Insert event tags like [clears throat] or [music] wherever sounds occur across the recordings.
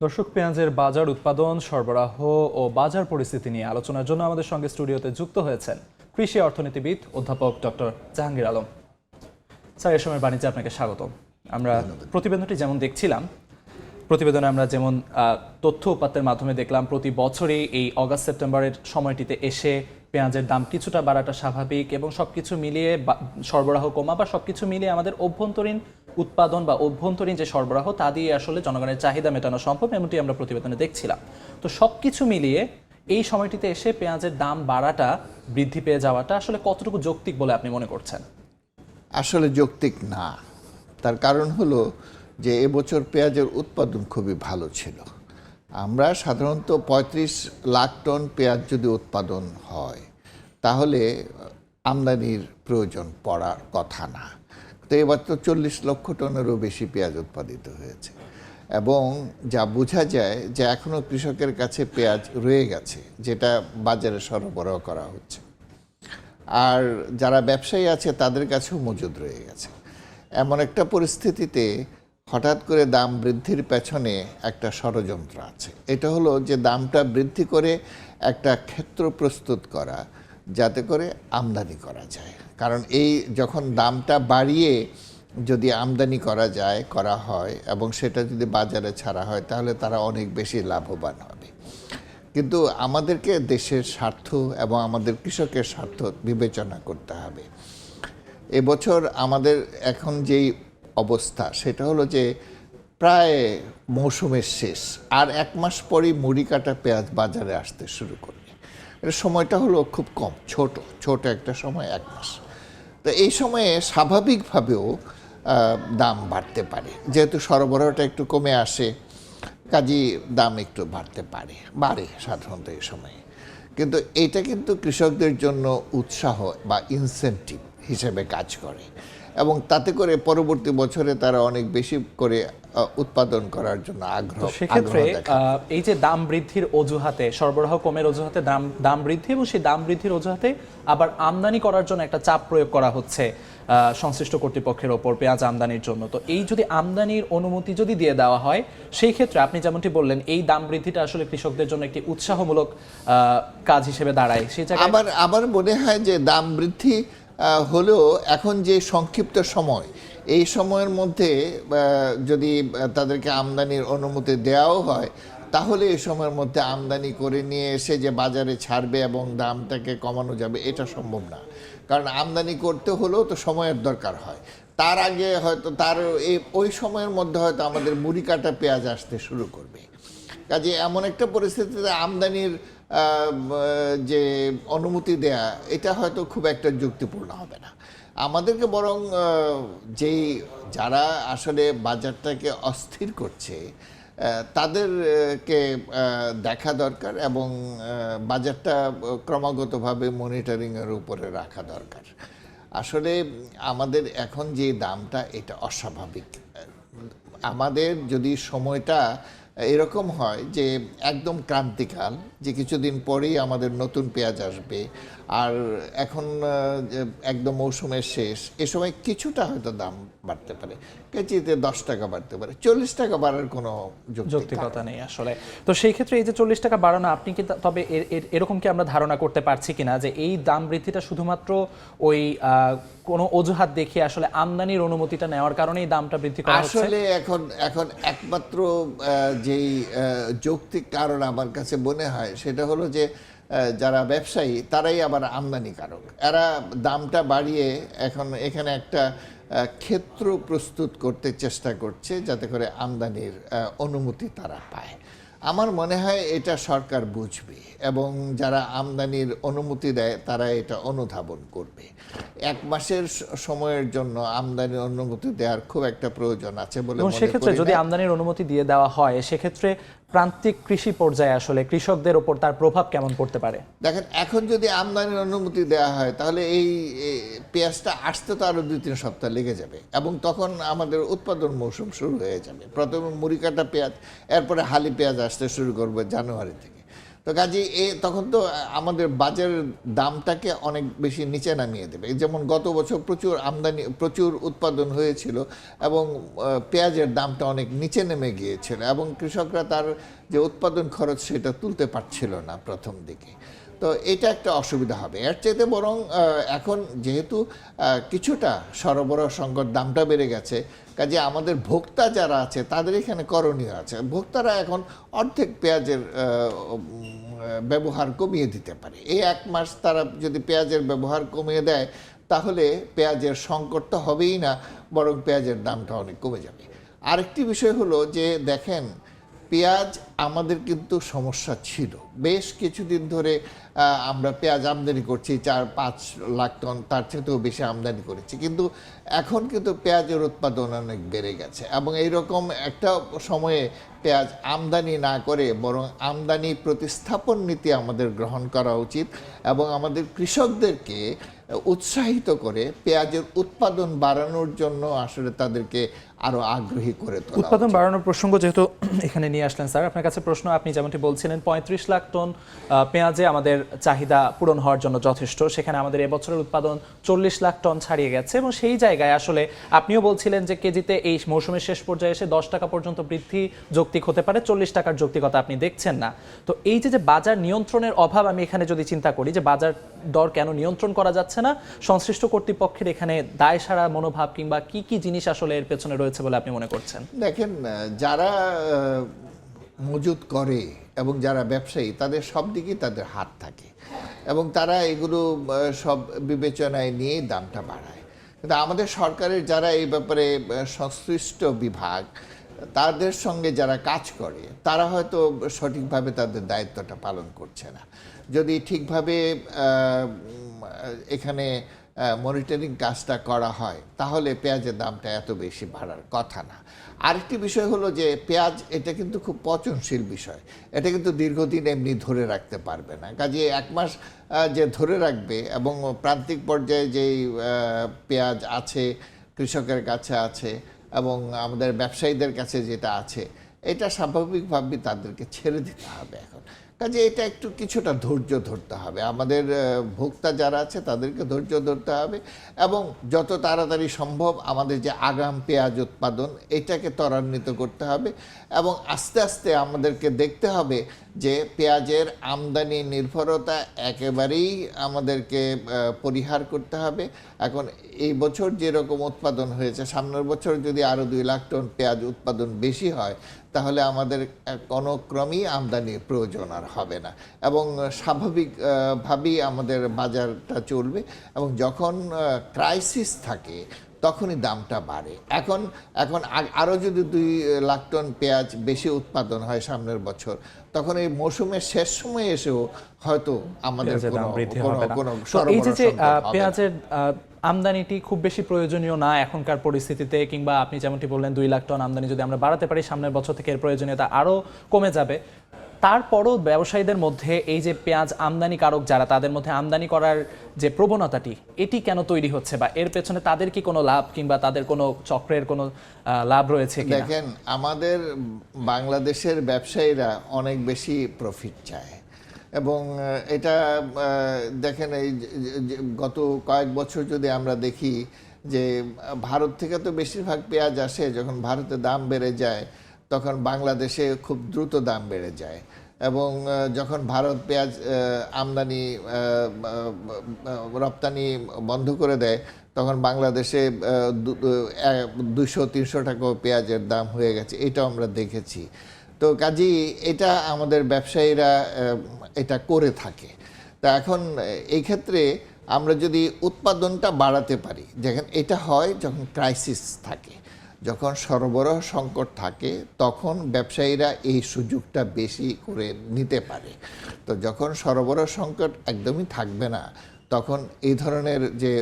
দর্শক পেঁয়াজের বাজার উৎপাদন সরবরাহ ও বাজার পরিস্থিতি নিয়ে আলোচনার জন্য আমাদের সঙ্গে স্টুডিওতে যুক্ত হয়েছেন কৃষি অর্থনীতিবিদ অধ্যাপক ডক্টর জাহাঙ্গীর আলম। স্যার এ সময় বাণিজ্যে আপনাকে স্বাগত আমরা প্রতিবেদনটি যেমন দেখছিলাম প্রতিবেদনে আমরা যেমন তথ্য উপাত্তের মাধ্যমে দেখলাম প্রতি বছরই এই অগাস্ট সেপ্টেম্বরের সময়টিতে এসে পেঁয়াজের দাম কিছুটা বাড়াটা স্বাভাবিক এবং সবকিছু মিলিয়ে বা- সরবরাহ কমা বা সবকিছু মিলিয়ে আমাদের অভ্যন্তরীণ উৎপাদন বা অভ্যন্তরীণ যে সরবরাহ, তা দিয়ে আসলে জনগণের চাহিদা মেটানো সম্ভব, এমনটি আমরা প্রতিবেদনে দেখছিলাম। তো সব কিছু মিলিয়ে এই সময়টিতে এসে পেঁয়াজের দাম বাড়াটা, বৃদ্ধি পেয়ে যাওয়াটা আসলে কতটুকু যৌক্তিক বলে আপনি মনে করছেন? আসলে যৌক্তিক না। তার কারণ হলো যে এবছর পেঁয়াজের উৎপাদন খুবই ভালো ছিল। আমরা সাধারণত ৩৫ লাখ টন পেঁয়াজ যদি উৎপাদন হয়, তাহলে আমদানির প্রয়োজন পড়ার কথা না। তো এবার তো চল্লিশ লক্ষ টনেরও বেশি পেঁয়াজ উৎপাদিত হয়েছে। এবং যা বোঝা যায় যে এখনও কৃষকের কাছে পেঁয়াজ রয়ে গেছে, যেটা বাজারে সরবরাহ করা হচ্ছে। আর যারা ব্যবসায়ী আছে, তাদের কাছেও মজুদ রয়ে গেছে। এমন একটা পরিস্থিতিতে হঠাৎ করে দাম বৃদ্ধির পেছনে একটা ষড়যন্ত্র আছে। এটা হলো যে দামটা বৃদ্ধি করে একটা ক্ষেত্র প্রস্তুত করা যাতে করে আমদানি করা যায়। কারণ এই যখন দামটা বাড়িয়ে যদি আমদানি করা যায়, করা হয় এবং সেটা যদি বাজারে ছাড়া হয়, তাহলে তারা অনেক বেশি লাভবান হবে। কিন্তু আমাদেরকে দেশের স্বার্থ এবং আমাদের কৃষকের স্বার্থ বিবেচনা করতে হবে। এবছর আমাদের এখন যেই অবস্থা, সেটা হলো যে প্রায় মৌসুমের শেষ। আর এক মাস পরেই মুড়ি কাটা পেঁয়াজ বাজারে আসতে শুরু করবে এর সময়টা হলো খুব কম, ছোট ছোট একটা সময়, এক মাস। তো এই সময়ে স্বাভাবিকভাবেও দাম বাড়তে পারে। যেহেতু সরবরাহটা একটু কমে আসে কাজী দাম একটু বাড়তে পারে, বাড়ে সাধারণত এই সময়ে। কিন্তু এটা কিন্তু কৃষকদের জন্য উৎসাহ বা ইনসেন্টিভ হিসেবে কাজ করে। এবং তাতে করে পরবর্তী বছরে তারা অনেক বেশি করে উৎপাদন করার জন্য আগ্রহ সেক্ষেত্রে এই যে দাম বৃদ্ধির অজুহাতে সরবরাহ কমের অজুহাতে দাম দাম বৃদ্ধি এবং সেই দাম বৃদ্ধির অজুহাতে আবার আমদানি করার জন্য একটা চাপ প্রয়োগ করা হচ্ছে সংশ্লিষ্ট কর্তৃপক্ষের ওপর পেঁয়াজ আমদানির জন্য। তো এই যদি আমদানির অনুমতি যদি দিয়ে দেওয়া হয় সেই ক্ষেত্রে আপনি যেমনটি বললেন এই দাম বৃদ্ধিটা আসলে কৃষকদের জন্য একটি উৎসাহমূলক আহ, কাজ হিসেবে দাঁড়ায়। সেই জায়গায় আমার আমার মনে হয় যে দাম বৃদ্ধি হলেও এখন যে সংক্ষিপ্ত সময়, এই সময়ের মধ্যে যদি তাদেরকে আমদানির অনুমতি দেওয়াও হয়, তাহলে এই সময়ের মধ্যে আমদানি করে নিয়ে এসে যে বাজারে ছাড়বে এবং দামটাকে কমানো যাবে, এটা সম্ভব না। কারণ আমদানি করতে হলেও তো সময়ের দরকার হয়। তার আগে হয়তো, তার এই ওই সময়ের মধ্যে হয়তো আমাদের মুড়ি কাটা পেঁয়াজ আসতে শুরু করবে। কাজে এমন একটা পরিস্থিতিতে আমদানির যে অনুমতি দেয়া, এটা হয়তো খুব একটা যুক্তিপূর্ণ হবে না। আমাদেরকে বরং যেই যারা আসলে বাজারটাকে অস্থির করছে তাদেরকে দেখা দরকার এবং বাজারটা ক্রমাগতভাবে মনিটরিংয়ের উপরে রাখা দরকার। আসলে আমাদের এখন যে দামটা, এটা অস্বাভাবিক। আমাদের যদি সময়টা এরকম হয় যে একদম ক্রান্তিকাল যে কিছুদিন পরেই আমাদের নতুন পেঁয়াজ আসবে। আর এখন একদম মৌসুমের শেষ এ সময় কিছুটা হয়তো দাম বাড়তে পারে। কেজিতে দশ টাকা বাড়তে পারে। চল্লিশ টাকা বাড়ার কোনো যৌক্তিকতা নেই আসলে। তো সেই ক্ষেত্রে এই যে চল্লিশ টাকা বাড়ানো আপনি কি তবে এর- এর- এরকম কি আমরা ধারণা করতে পারছি কিনা যে এই দাম বৃদ্ধিটা শুধুমাত্র ওই আহ, কোনো অজুহাত দেখিয়ে আসলে আমদানির অনুমতিটা নেওয়ার কারণেই দামটা বৃদ্ধি করা হচ্ছে? আসলে এখন এখন একমাত্র আহ, যেই যৌক্তিক কারণ আমার কাছে মনে হয় সেটা হলো যে যারা ব্যবসায়ী তারাই আবার আমদানিকারক। এরা দামটা বাড়িয়ে এখন এখানে একটা ক্ষেত্র প্রস্তুত করতে চেষ্টা করছে যাতে করে আমদানির অনুমতি তারা পায়। আমার মনে হয় এটা সরকার বুঝবে এবং যারা আমদানির অনুমতি দেয় তারা এটা অনুধাবন করবে। এক মাসের সময়ের জন্য আমদানির অনুমতি দেওয়ার খুব একটা প্রয়োজন আছে বলে সেক্ষেত্রে যদি আমদানির অনুমতি দিয়ে দেওয়া হয় সেক্ষেত্রে প্রান্তিক কৃষি পর্যায়ে আসলে কৃষকদের ওপর তার প্রভাব কেমন পড়তে পারে? দেখেন, এখন যদি আমদানির অনুমতি দেওয়া হয়, তাহলে এই পেঁয়াজটা আসতে তো আরও দুই তিন সপ্তাহ লেগে যাবে এবং তখন আমাদের উৎপাদন মৌসুম শুরু হয়ে যাবে। প্রথমে মুড়ি কাটা পেঁয়াজ, এরপরে হালি পেঁয়াজ আসতে শুরু করবে জানুয়ারি থেকে। তো কাজে এ তখন তো আমাদের বাজারের দামটাকে অনেক বেশি নিচে নামিয়ে দেবে। যেমন গত বছর প্রচুর আমদানি, প্রচুর উৎপাদন হয়েছিল এবং পেঁয়াজের দামটা অনেক নিচে নেমে গিয়েছিল এবং কৃষকরা তার যে উৎপাদন খরচ সেটা তুলতে পারছিল না প্রথম দিকে। তো এটা একটা অসুবিধা হবে। এর চাইতে বরং এখন যেহেতু কিছুটা সরবরাহ সংকট দামটা বেড়ে গেছে, কাজে আমাদের ভোক্তা যারা আছে, তাদের এখানে করণীয় আছে। ভোক্তারা এখন অর্ধেক পেঁয়াজের ব্যবহার কমিয়ে দিতে পারে। এই এক মাস তারা যদি পেঁয়াজের ব্যবহার কমিয়ে দেয়, তাহলে পেঁয়াজের সংকট তো হবেই না, বরং পেঁয়াজের দামটা অনেক কমে যাবে। আরেকটি বিষয় হলো যে, দেখেন পেঁয়াজ, আমাদের কিন্তু সমস্যা ছিল। বেশ কিছুদিন ধরে আমরা পেঁয়াজ আমদানি করছি, চার, পাঁচ লাখ টন, তার চেয়েও বেশি আমদানি করেছি। কিন্তু এখন কিন্তু পেঁয়াজের উৎপাদন অনেক বেড়ে গেছে এবং এইরকম একটা সময়ে পেঁয়াজ আমদানি না করে বরং আমদানি প্রতিস্থাপন নীতি আমাদের গ্রহণ করা উচিত এবং আমাদের কৃষকদেরকে উৎসাহিত করে পেঁয়াজের উৎপাদন বাড়ানোর জন্য আসলে তাদেরকে আরও আগ্রহী করে তোলা উৎপাদন বাড়ানোর প্রসঙ্গ যেহেতু [clears throat] এখানে নিয়ে আসলেন স্যার আপনার কাছে প্রশ্ন আপনি যেমনটি বলছিলেন পঁয়ত্রিশ লাখ টন পেঁয়াজে আমাদের চাহিদা পূরণ হওয়ার জন্য যথেষ্ট। সেখানে আমাদের এবছরের উৎপাদন চল্লিশ লাখ টন ছাড়িয়ে গেছে এবং সেই জায়গায় আসলে আপনিও বলছিলেন যে কেজিতে এই মৌসুমের শেষ পর্যায়ে এসে দশ টাকা পর্যন্ত বৃদ্ধি যৌক্তিক হতে পারে চল্লিশ টাকার যৌক্তিকতা আপনি দেখছেন না। তো এই যে যে বাজার নিয়ন্ত্রণের অভাব আমি এখানে যদি চিন্তা করি যে বাজার দর কেন নিয়ন্ত্রণ করা যাচ্ছে না সংশ্লিষ্ট কর্তৃপক্ষের এখানে দায় সারা মনোভাব কিংবা কি কি জিনিস আসলে এর পেছনে রয়েছে বলে আপনি মনে করছেন? দেখেন যারা মজুত করে এবং যারা ব্যবসায়ী, তাদের সব দিকেই তাদের হাত থাকে এবং তারা এগুলো সব বিবেচনায় নিয়েই দামটা বাড়ায়। কিন্তু আমাদের সরকারের যারা এই ব্যাপারে সংশ্লিষ্ট বিভাগ তাদের সঙ্গে যারা কাজ করে, তারা হয়তো সঠিকভাবে তাদের দায়িত্বটা পালন করছে না। যদি ঠিকভাবে এখানে মনিটরিং কাজটা করা হয়, তাহলে পেঁয়াজের দামটা এত বেশি বাড়ার কথা না। আরেকটি বিষয় হলো যে, পেঁয়াজ এটা কিন্তু খুব পচনশীল বিষয়। এটা কিন্তু দীর্ঘদিন এমনি ধরে রাখতে পারবে না। কাজে এক মাস যে ধরে রাখবে এবং প্রান্তিক পর্যায়ে যেই পেঁয়াজ আছে, কৃষকের কাছে আছে এবং আমাদের ব্যবসায়ীদের কাছে যেটা আছে, এটা স্বাভাবিকভাবে তাদেরকে ছেড়ে দিতে হবে এখন। কাজে এটা একটু কিছুটা ধৈর্য ধরতে হবে। আমাদের ভোক্তা যারা আছে তাদেরকে ধৈর্য ধরতে হবে এবং যত তাড়াতাড়ি সম্ভব আমাদের যে আগাম পেঁয়াজ উৎপাদন, এটাকে ত্বরান্বিত করতে হবে এবং আস্তে আস্তে আমাদেরকে দেখতে হবে যে পেঁয়াজের আমদানি নির্ভরতা একেবারেই আমাদেরকে পরিহার করতে হবে। এখন এই বছর যেরকম উৎপাদন হয়েছে সামনের বছর যদি আরও দুই লাখ টন পেঁয়াজ উৎপাদন বেশি হয় তাহলে আমাদের আহ, কোনো ক্রমেই আমদানির প্রয়োজন আর হবে না। এবং স্বাভাবিকভাবেই আমাদের বাজারটা চলবে এবং যখন ক্রাইসিস থাকে তখনই দামটা বাড়ে। এখন এখন আ- আরও যদি দুই লাখ টন পেঁয়াজ বেশি উৎপাদন হয় সামনের বছর তখন এই মৌসুমের শেষ সময়ে এসেও হয়তো আমাদের পেঁয়াজের এই যে যে আমদানিটি খুব বেশি প্রয়োজনীয় না এখনকার পরিস্থিতিতে কিংবা আপনি যেমনটি বললেন দুই লাখ টন আমদানি যদি আমরা বাড়াতে পারি সামনের বছর থেকে এর প্রয়োজনীয়তা আরও কমে যাবে। তারপরও ব্যবসায়ীদের মধ্যে এই যে পেঁয়াজ আমদানিকারক যারা, তাদের মধ্যে আমদানি করার যে প্রবণতাটি, এটি কেন তৈরি হচ্ছে বা এর পেছনে তাদের কি কোনো লাভ কিংবা তাদের কোনো চক্রের কোনো লাভ রয়েছে দেখেন, আমাদের বাংলাদেশের ব্যবসায়ীরা অনেক বেশি প্রফিট চায়। এবং এটা দেখেন এই গত কয়েক বছর যদি আমরা দেখি যে, ভারত থেকে তো বেশিরভাগ পেঁয়াজ আসে, যখন ভারতে দাম বেড়ে যায়, তখন বাংলাদেশে খুব দ্রুত দাম বেড়ে যায়। এবং যখন ভারত পেঁয়াজ আমদানি রপ্তানি বন্ধ করে দেয়, তখন বাংলাদেশে দুশো তিনশো টাকা পেঁয়াজের দাম হয়ে গেছে। এটাও আমরা দেখেছি। তো কাজেই এটা আমাদের ব্যবসায়ীরা এটা করে থাকে। তা এখন এই ক্ষেত্রে আমরা যদি উৎপাদনটা বাড়াতে পারি যেখানে এটা হয় যখন ক্রাইসিস থাকে। যখন সরবরাহ সংকট থাকে, তখন ব্যবসায়ীরা এই সুযোগটা বেশি করে নিতে পারে। তো যখন সরবরাহ সংকট একদমই থাকবে না, তখন এই ধরনের যে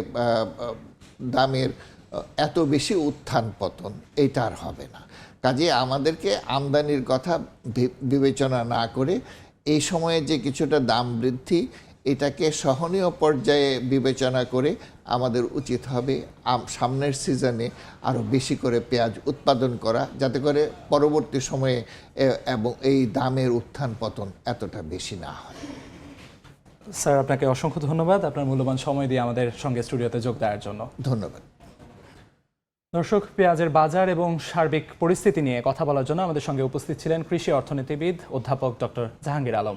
দামের এত বেশি উত্থান পতন এটা আর হবে না। কাজে আমাদেরকে আমদানির কথা বিবেচনা না করে এই সময়ে যে কিছুটা দাম বৃদ্ধি এটাকে সহনীয় পর্যায়ে বিবেচনা করে আমাদের উচিত হবে সামনের সিজনে আরও বেশি করে পেঁয়াজ উৎপাদন করা যাতে করে পরবর্তী সময়ে এবং এই দামের উত্থান পতন এতটা বেশি না হয়। স্যার আপনাকে অসংখ্য ধন্যবাদ। আপনার মূল্যবান সময় দিয়ে আমাদের সঙ্গে স্টুডিওতে যোগ দেওয়ার জন্য। ধন্যবাদ। দর্শক পেঁয়াজের বাজার এবং সার্বিক পরিস্থিতি নিয়ে কথা বলার জন্য আমাদের সঙ্গে উপস্থিত ছিলেন কৃষি অর্থনীতিবিদ অধ্যাপক ডক্টর জাহাঙ্গীর আলম।